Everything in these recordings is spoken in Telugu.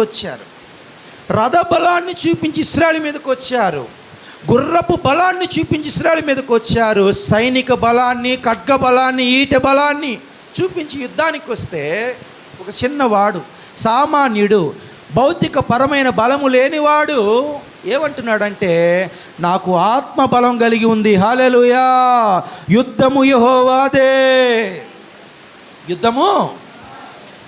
వచ్చారు రథ బలాన్ని చూపించి ఇస్రాయల్ మీదకి వచ్చారు గుర్రపు బలాన్ని చూపించి ఇస్రాయల్ మీదకి వచ్చారు సైనిక బలాన్ని ఖడ్గ బలాన్ని ఈట బలాన్ని చూపించి యుద్ధానికి వస్తే ఒక చిన్నవాడు సామాన్యుడు భౌతిక పరమైన బలము లేనివాడు ఏమంటున్నాడంటే నాకు ఆత్మ బలం కలిగి ఉంది. హాలెలుయా యుద్ధము యహోవాదే! యుద్ధము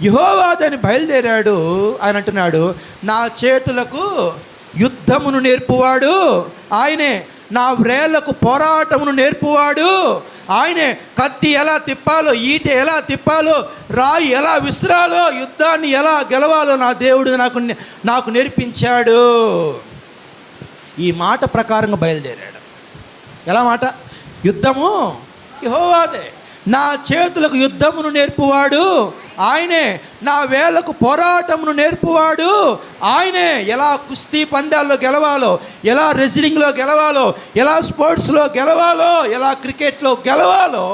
యహోవాదని బయలుదేరాడు ఆయన అంటున్నాడు. నా చేతులకు యుద్ధమును నేర్పువాడు. ఆయనే నా వ్రేళ్ళకు పోరాటమును నేర్పువాడు. ఆయనే కత్తి ఎలా తిప్పాలో ఈట ఎలా తిప్పాలో రాయి ఎలా విసిరాలో యుద్ధాన్ని ఎలా గెలవాలో నా దేవుడు నాకు నాకు నేర్పించాడు. ఈ మాట ప్రకారంగా బయలుదేరాడు. ఎలా మాట? యుద్ధము యహోవాదే. నా చేతులకు యుద్ధమును నేర్పువాడు. ఆయనే నా వేలకు పోరాటమును నేర్పువాడు. ఆయనే ఎలా కుస్తీ పందాల్లో గెలవాలో ఎలా రెజ్లింగ్లో గెలవాలో ఎలా స్పోర్ట్స్లో గెలవాలో ఎలా క్రికెట్లో గెలవాలో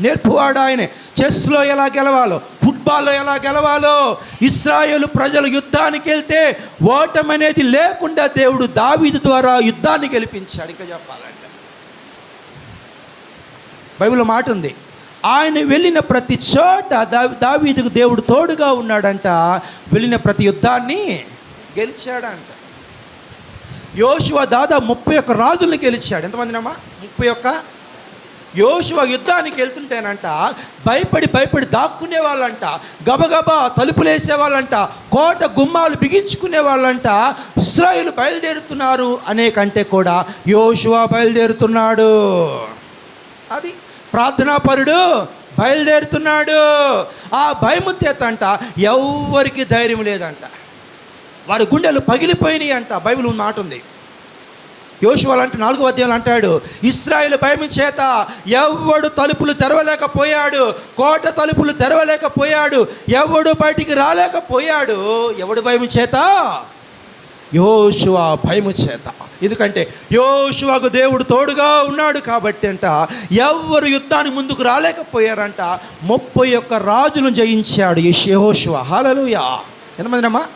నేర్పువాడు ఆయనే. చెస్లో ఎలా గెలవాలో ఫుట్బాల్లో ఎలా గెలవాలో ఇస్రాయేల్ ప్రజలు యుద్ధానికి వెళ్తే ఓటమనేది లేకుండా దేవుడు దావీదు ద్వారా యుద్ధాన్ని గెలిపించాడు. ఇంకా చెప్పాలంటే బైబిల్లో మాట ఉంది. ఆయన వెళ్ళిన ప్రతి చోట దా దావీదుకు దేవుడు తోడుగా ఉన్నాడంట. వెళ్ళిన ప్రతి యుద్ధాన్ని గెలిచాడంట. యోశువ దాదాపు ముప్పై ఒక్క రాజుల్ని గెలిచాడు. ఎంతమందినమ్మా ముప్పై ఒక్క. యోశువ యుద్ధానికి వెళ్తుంటేనంట భయపడి భయపడి దాక్కునే వాళ్ళంట గబగబా తలుపులేసే వాళ్ళంట కోట గుమ్మాలు బిగించుకునే వాళ్ళంట ఇస్రాయిల్ బయలుదేరుతున్నారు అనే కంటే కూడా యోశువ బయలుదేరుతున్నాడు. అది ప్రార్థనాపరుడు బయలుదేరుతున్నాడు. ఆ భయము చేతంట ఎవ్వరికి ధైర్యం లేదంట. వాడు గుండెలు పగిలిపోయినాయి అంట బైబిల్ ఉన్న మాట ఉంది. యోశువ అంటే నాలుగో అధ్యాయులు అంటాడు ఇస్రాయిల్ భయం చేత ఎవడు తలుపులు తెరవలేకపోయాడు కోట తలుపులు తెరవలేకపోయాడు ఎవడు బయటికి రాలేకపోయాడు ఎవడు భయం చేత? యోశువ భయము చేత ఎందుకంటే యోశువకు దేవుడు తోడుగా ఉన్నాడు కాబట్టి అంట ఎవరు యుద్ధానికి ముందుకు రాలేకపోయారంట. ముప్పై ఒక్క రాజులను జయించాడు ఈ యెహోషువ. హల్లెలూయా. ఎంతమందినమ్మా?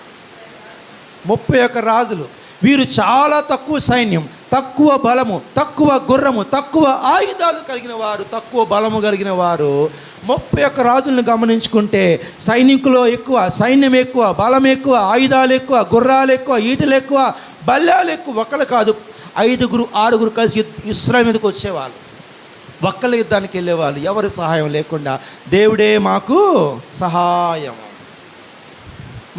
ముప్పై ఒక్క రాజులు. వీరు చాలా తక్కువ సైన్యం తక్కువ బలము తక్కువ గుర్రము తక్కువ ఆయుధాలు కలిగిన వారు తక్కువ బలము కలిగిన వారు. ముప్పై ఒక్క రాజులను గమనించుకుంటే సైనికులు ఎక్కువ సైన్యం ఎక్కువ బలం ఎక్కువ ఆయుధాలు ఎక్కువ గుర్రాలు ఎక్కువ ఈటలు ఎక్కువ బల్యాలు ఎక్కువ ఒక్కలు కాదు ఐదుగురు ఆరుగురు కలిసి ఇస్రాయల్ మీదకి వచ్చేవాళ్ళు. ఒక్కళ్ళ యుద్ధానికి వెళ్ళేవాళ్ళు. ఎవరి సహాయం లేకుండా. దేవుడే మాకు సహాయం